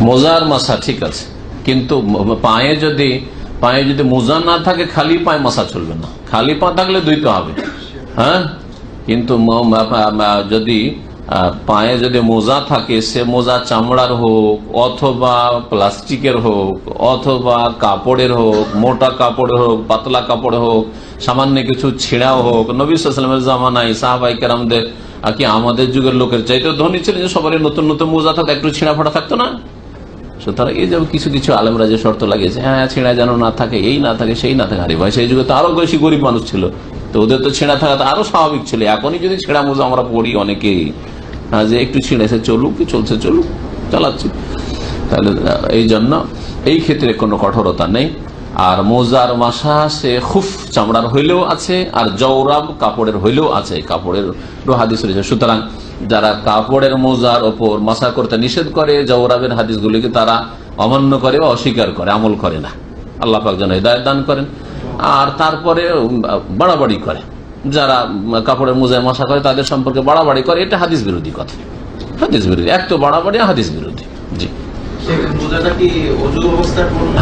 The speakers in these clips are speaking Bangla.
মোজার মাসা ঠিক আছে। কিন্তু পায়ে যদি পায়ে যদি মোজা না থাকে, খালি পায়ে মাসা চলবে না। খালি পা থাকলে ধুইতে হবে। হ্যাঁ? কিন্তু যদি পায়ে যদি মোজা থাকে, সে মোজা চামড়ার হোক, অথবা প্লাস্টিকের হোক, অথবা কাপড়ের হোক, মোটা কাপড়ের হোক, পাতলা কাপড় হোক, সামান্য কিছু ছেঁড়াও হোক, নবী সালামের জামানায় সাহাবাই কেরামদের কি আমাদের যুগের লোকের চাইতে ধনী ছিলেন সবারই নতুন নতুন মোজা থাকতো একটু ছিঁড়া ফাটা থাকতো না? সুতরাং এই যে কিছু কিছু আলেমরা যে শর্ত লাগিয়েছে হ্যাঁ ছেঁড়া যেন না থাকে এই না থাকে সেই না থাকে। আরে ভাই সেই যুগে তো আরও বেশি গরিব মানুষ ছিল। তো ওদের তো ছেঁড়া থাকা তো আরও স্বাভাবিক ছিল। এখনই যদি ছেঁড়া মোজা আমরা পড়ি অনেকেই হ্যাঁ, যে একটু ছিঁড়েছে চলুক কি চলছে চলুক চালাচ্ছি। তাহলে এই জন্য এই ক্ষেত্রে কোনো কঠোরতা নেই। আর মোজার মাসা, সে খুফ চামড়ার হইলেও আছে, আর জৌরাব কাপড়ের হইলেও আছে কাপড়ের হাদিস রয়েছে। সুতরাং যারা কাপড়ের মোজার ওপর মাসা করতে নিষেধ করে জৌরাবের হাদিসগুলিকে তারা অমান্য করে বা অস্বীকার করে, আমল করে না। আল্লাহ পাক যেন হৃদায়ত দান করেন। আর তারপরে বাড়াবাড়ি করে। যারা কাপড়ের মোজায় মশা করে, তাদের সম্পর্কে বাড়াবাড়ি করে, এটা হাদিস বিরোধী কথা। হাদিস বিরোধী। এক তো বাড়াবাড়ি, হাদিস বিরোধী। জি।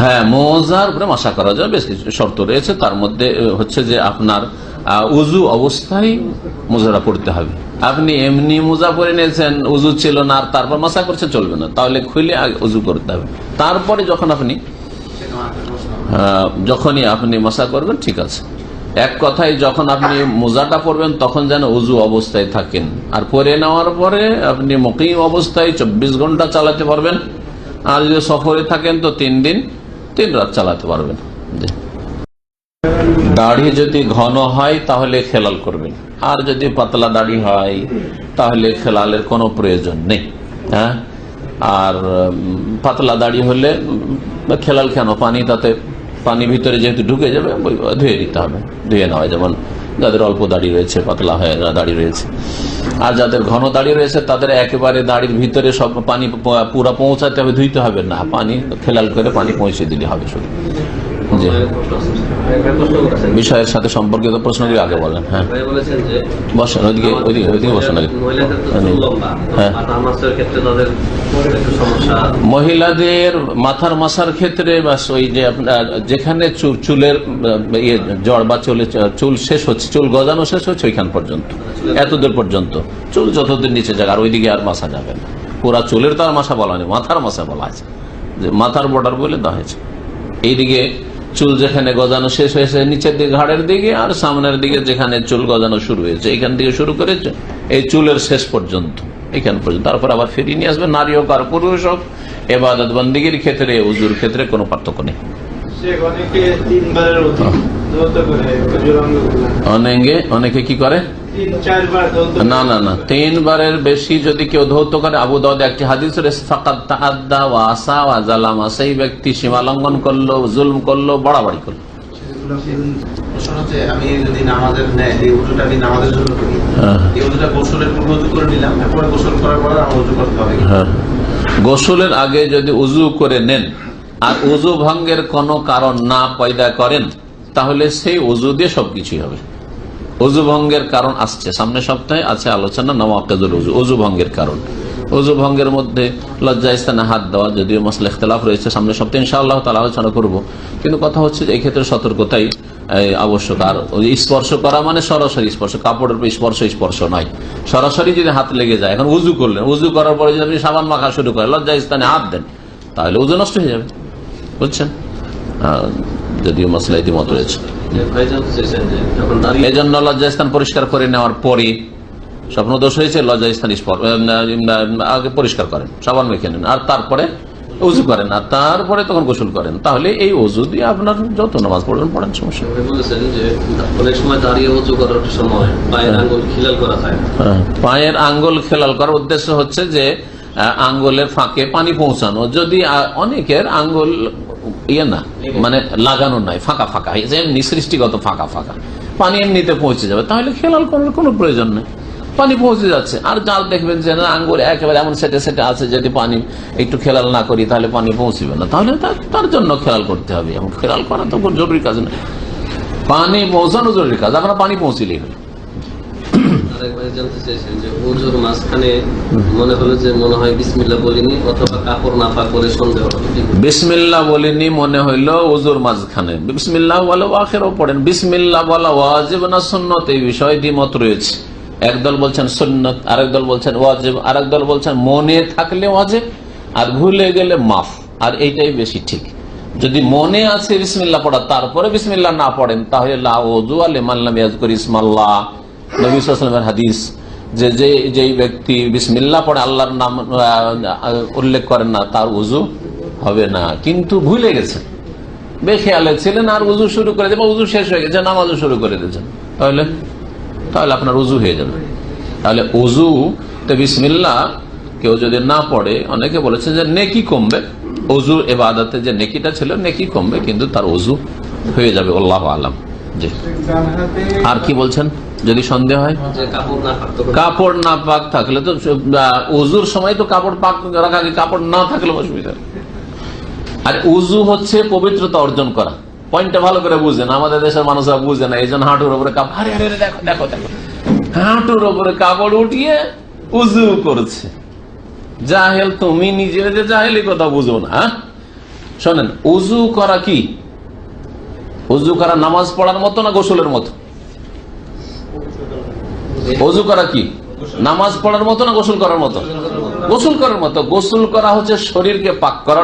হ্যাঁ মোজার উপরে মশা করা যায়, বেশ কিছু শর্ত রয়েছে। তার মধ্যে হচ্ছে যে আপনার উজু অবস্থায় মোজাটা পড়তে হবে। আপনি এমনি মোজা পরে নিয়েছেন উজু ছিল না, আর তারপর মশা করছে চলবে না। তাহলে খুলে উজু করতে হবে। তারপরে যখন আপনি যখনই আপনি মশা করবেন, ঠিক আছে। এক কথায়, যখন আপনি মোজাটা পরবেন, তখন যেন উজু অবস্থায় থাকেন। আর পরে নেওয়ার পরে আপনি মকিম অবস্থায় চব্বিশ ঘণ্টা চালাতে পারবেন। আর যদি সফরে থাকেন তো তিন দিন, তিন রাত চালাতে পারবেন। দাড়ি যদি ঘন হয়, তাহলে খেলাল করবেন। আর যদি পাতলা দাড়ি হয়, তাহলে খেলালের কোনো প্রয়োজন নেই। হ্যাঁ? আর পাতলা দাড়ি হলে খেলাল কেন? পানি তাতে, পানি ভিতরে যেহেতু ঢুকে যাবে ধুয়ে দিতে হবে, ধুয়ে নেওয়া। যেমন যাদের অল্প দাড়ি রয়েছে, পাতলা হয়ে, দাড়ি রয়েছে। আর যাদের ঘন দাড়ি রয়েছে, তাদের একেবারে দাড়ির ভিতরে সব পানি পুরা পৌঁছাতে হবে, ধুইতে হবে না। পানি খেলাল করে পানি পৌঁছে দিলে হবে শুধু। জি। বিষয়ের সাথে সম্পর্কিত প্রশ্নগুলি আগে বলেন হ্যাঁ। বসেন ওইদিকে ওইদিকে ওইদিকে বসেন আগে। চুল হ্যাঁ। সমস্যা। মহিলাদের মাথার মাসার ক্ষেত্রে বাস ওই যে যেখানে চুলের ইয়ে জড় বা চুলে চুল শেষ হচ্ছে চুল গজানো শেষ হচ্ছে ওইখান পর্যন্ত এতদূর পর্যন্ত। চুল যতদূর নিচে যাবে আর ওইদিকে আর মাসা যাবে না। পুরা চুলের তো আর মাসা বলা নেই মাথার মাসা বলা আছে যে মাথার বর্ডার বলে দেওয়া হয়েছে। এইদিকে চুল যেখানে গজানো শেষ হয়েছে নিচের দিকে ঘাড়ের দিকে আর সামনের দিকে যেখানে চুল গজানো শুরু হয়েছে। এখান থেকে শুরু করেছে এই চুলের শেষ পর্যন্ত। এখান পর্যন্ত। তারপর আবার ফিরিয়ে নিয়ে আসবে নারী হোক আর পুরুষ হোক। এবাদত বন্দিগির ক্ষেত্রে উজুর ক্ষেত্রে কোনো পার্থক্য নেই। অনেকে। অনেকে কি করে? না না না। তিনবারের বেশি যদি কেউ ধৌত করে আবু দাউদ একটি হাদিস সেই ব্যক্তি সীমা লঙ্ঘন করল জুলম করল বাড়াবাড়ি করল। আমি যদি নামাজের এই উজুটা আমি নামাজের জন্য করি। হ্যাঁ। এই উজুটা গোসলের পূর্ব উজু করে নিলাম এরপরে গোসল করার পরে আমার উজু করতে হবে। হ্যাঁ। গোসলের আগে যদি উজু করে নেন আর উজু ভঙ্গের কোনো কারণ না পয়দা করেন তাহলে সেই উজু দিয়ে সবকিছুই হবে। উজু ভঙ্গের কারণ আসছে। সামনে সপ্তাহে আছে আলোচনা নওয়াকেদুল উজু অজু ভঙ্গের কারণ। উজু ভঙ্গের মধ্যে লজ্জা, ইস্তানে, হাত দেওয়া, যদিও মশলা ইখতলাফ রয়েছে, সামনে সপ্তাহে ইনশাআল্লাহ তালা আলোচনা করব। কিন্তু কথা হচ্ছে এই ক্ষেত্রে সতর্কতাই আবশ্যক। আর স্পর্শ করা মানে সরাসরি স্পর্শ, কাপড়ের উপর স্পর্শ স্পর্শ নয়। সরাসরি যদি হাত লেগে যায়, এখন উজু করলেন উজু করার পরে যদি আপনি সাবান মাখা শুরু করেন, লজ্জা স্থানে হাত দেন, তাহলে উজু নষ্ট হয়ে যাবে। বুঝছেন? যদিও মশলা ইতিমত রয়েছে। ভাই জানতে চেয়েছেন যে যখন দাঁড়িয়ে এই জন্য লজ্জাস্থান পরিষ্কার করে নেওয়ার পরে স্বপ্ন দোষ হয়েছে লজ্জাস্থান স্পর- আহ, আহ, আগে পরিষ্কার করেন সাবান মেখে নেন। আর তারপরে উজু করেন। আর তারপরে তখন গোসল করেন। তাহলে এই উজু দিয়ে আপনার যত নামাজ পড়বেন পড়েন সমস্যা বলেছেন যে অনেক সময় দাঁড়িয়ে উজু করার সময় পায়ের আঙ্গুল খিলাল করা না। হ্যাঁ, পায়ের আঙ্গুল খেলাল করার উদ্দেশ্য হচ্ছে যে আঙ্গুলের ফাঁকে পানি পৌঁছানো। যদি অনেকের আঙ্গুল ইয়ে না মানে লাগানো নাই, ফাঁকা ফাঁকা এমনি সৃষ্টিগত ফাঁকা ফাঁকা। পানি এমনিতে পৌঁছে যাবে, তাহলে খেলাল করার কোনো প্রয়োজন নেই। পানি পৌঁছে যাচ্ছে, আর যার দেখবেন যে না আঙ্গুল একেবারে এমন সেটে সেটে আছে যদি পানি একটু খেলাল না করি, তাহলে পানি পৌঁছবে না। তাহলে তার- জন্য খেয়াল করতে হবে, এবং খেয়াল করা তো জরুরি কাজ না। পানি পৌঁছানো জরুরি কাজ, আমরা পানি পৌঁছিলেই হলো মনে একদল বলছেন আরেক দল বলছেন ওয়াজিব, আরেক দল বলছেন মনে থাকলে ওয়াজিব, আর ভুলে গেলে মাফ। আর এইটাই বেশি ঠিক। যদি মনে আছে বিসমিল্লা পড়া, তারপরে বিসমিল্লা না পড়েন, তাহলে লা ওযু আলিমান লাম ইয়াজকুর ইসমাল্লাহ। নবী সাল্লাল্লাহু আলাইহি ওয়াসাল্লামের হাদিস, যে যে যেই ব্যক্তি বিসমিল্লাহ পড়ে, আল্লাহর নাম উল্লেখ করেন না, তার উজু হবে না। কিন্তু ভুলে গেছেন বেখেয়ালে ছিলেন আর উজু শুরু করে দেবেন উজু শেষ হয়ে গেছে, নামাজও শুরু করে দিয়েছেন তাহলে তাহলে আপনার উজু হয়ে যাবে। তাহলে উজু তো বিসমিল্লাহ কেউ যদি না পড়ে, অনেকে বলেছে যে নেকি কমবে। অজু এবাদতে যে নেকিটা ছিল, নেকি কমবে, কিন্তু তার অজু হয়ে যাবে, আল্লাহ আলাম। আর কি বলছেন? যদি সন্দেহ হয়? কাপড় না পাক তো কাপড় না পাক থাকলে তো উজুর সময় তো কাপড় পাক রাখা কাপড় না থাকলে অসুবিধা। আর উজু হচ্ছে পবিত্রতা অর্জন করা। পয়েন্টটা ভালো করে বুঝেন। আমাদের দেশের মানুষরা বুঝে না। এই জন্য হাঁটুর উপরে কাপড় আরে আরে আরে, দেখো দেখো দেখো। হাঁটুর উপরে কাপড় উঠিয়ে উজু করছে। জাহেল তুমি নিজে যে জাহেলি কথা বুঝো না হ্যাঁ? শোনেন উজু করা কি? উজু করা নামাজ পড়ার মতো না গোসলের মতো? অজু করা কি? নামাজ পড়ার মতো না গোসল করার মতো? গোসল করার মতো। গোসল করা হচ্ছে শরীরকে পাক করার